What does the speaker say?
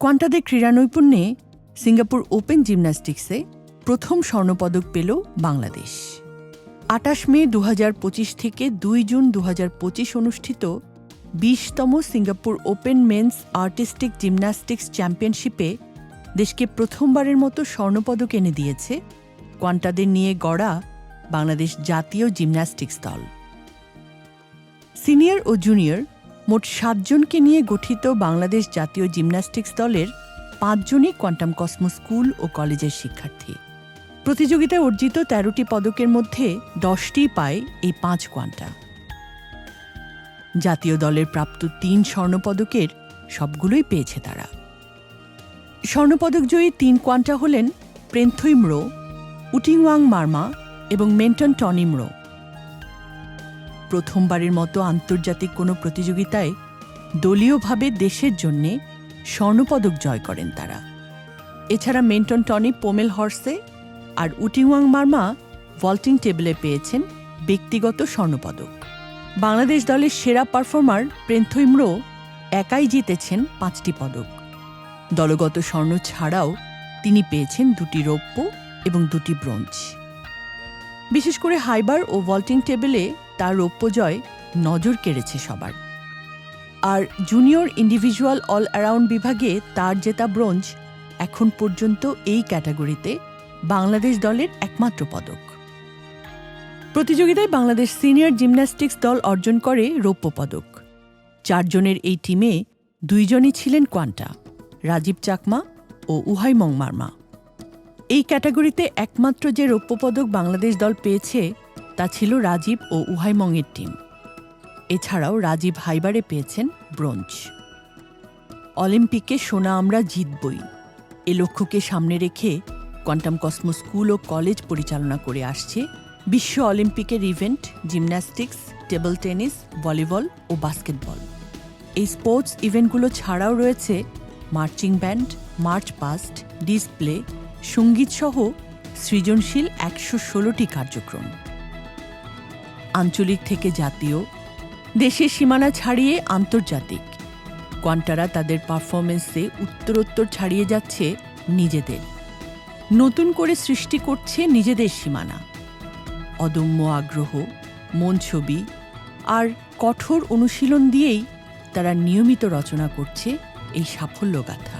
কোয়ান্টাদের ক্রীড়া নৈপুণ্যে Singapore open জিমন্যাস্টিক্সে প্রথম স্বর্ণপদক পেল বাংলাদেশ। আটাশ মে দুহাজার পঁচিশ থেকে দুই জুন দু হাজার পঁচিশ অনুষ্ঠিত বিশতম Singapore open men's artistic gymnastics চ্যাম্পিয়নশিপে দেশকে প্রথমবারের মতো স্বর্ণপদক এনে দিয়েছে কোয়ান্টাদের নিয়ে গড়া বাংলাদেশ জাতীয় জিমন্যাস্টিক্স দল। সিনিয়র ও জুনিয়র মোট সাতজনকে নিয়ে গঠিত বাংলাদেশ জাতীয় জিমন্যাস্টিক্স দলের পাঁচজনই কোয়ান্টাম কসমো স্কুল ও কলেজের শিক্ষার্থী। প্রতিযোগিতায় অর্জিত তেরোটি পদকের মধ্যে দশটি পায় এই পাঁচ কোয়ান্টা। জাতীয় দলের প্রাপ্ত তিন স্বর্ণপদকের সবগুলোই পেয়েছে তারা। স্বর্ণপদকজয়ী তিন কোয়ান্টা হলেন প্রেন্থইমরো উটিংওয়াং মার্মা এবং মেন্টন টনি টনিমরো প্রথমবারের মতো আন্তর্জাতিক কোনো প্রতিযোগিতায় দলীয়ভাবে দেশের জন্যে স্বর্ণপদক জয় করেন তারা। এছাড়া মেন্টন টনি, পোমেল হর্সে আর উটিংওয়াং মার্মা ভল্টিং টেবিলে পেয়েছেন ব্যক্তিগত স্বর্ণপদক। বাংলাদেশ দলের সেরা পারফর্মার প্রেন্থইমরো একাই জিতেছেন পাঁচটি পদক। দলগত স্বর্ণ ছাড়াও তিনি পেয়েছেন দুটি রৌপ্য এবং দুটি ব্রোঞ্জ। বিশেষ করে হাইবার ও ভল্টিং টেবিলে তার রৌপ্য জয় নজর কেড়েছে সবার। আর জুনিয়র ইন্ডিভিজুয়াল অল অ্যারাউন্ড বিভাগে তার জেতা ব্রোঞ্জ এখন পর্যন্ত এই ক্যাটাগরিতে বাংলাদেশ দলের একমাত্র পদক। প্রতিযোগিতায় বাংলাদেশ সিনিয়র জিমন্যাস্টিক্স দল অর্জন করে রৌপ্য পদক। চারজনের এই টিমে দুইজনই ছিলেন কোয়ান্টা, রাজীব চাকমা ও উহাই মংমার্মা। এই ক্যাটাগরিতে একমাত্র যে রৌপ্য পদক বাংলাদেশ দল পেয়েছে তা ছিল রাজীব ও উহাইমংয়ের টিম। এছাড়াও রাজীব হাইবারে পেয়েছেন ব্রোঞ্জ। অলিম্পিকে সোনা আমরা জিতবই। এ লক্ষ্যকে সামনে রেখে কোয়ান্টাম কসমো স্কুল ও কলেজ পরিচালনা করে আসছে বিশ্ব অলিম্পিকের event gymnastics, table tennis, volleyball ও বাস্কেটবল। এই স্পোর্টস ইভেন্টগুলো ছাড়াও রয়েছে marching band, march past, display, সঙ্গীতসহ সৃজনশীল একশো ষোলোটি কার্যক্রম। আঞ্চলিক থেকে জাতীয়, দেশের সীমানা ছাড়িয়ে আন্তর্জাতিক। কোয়ান্টারা তাদের পারফরমেন্সে উত্তরোত্তর ছাড়িয়ে যাচ্ছে নিজেদের। নতুন করে সৃষ্টি করছে নিজেদের সীমানা। অদম্য আগ্রহ, মন ছবি আর কঠোর অনুশীলন দিয়েই তারা নিয়মিত রচনা করছে এই সাফল্য গাথা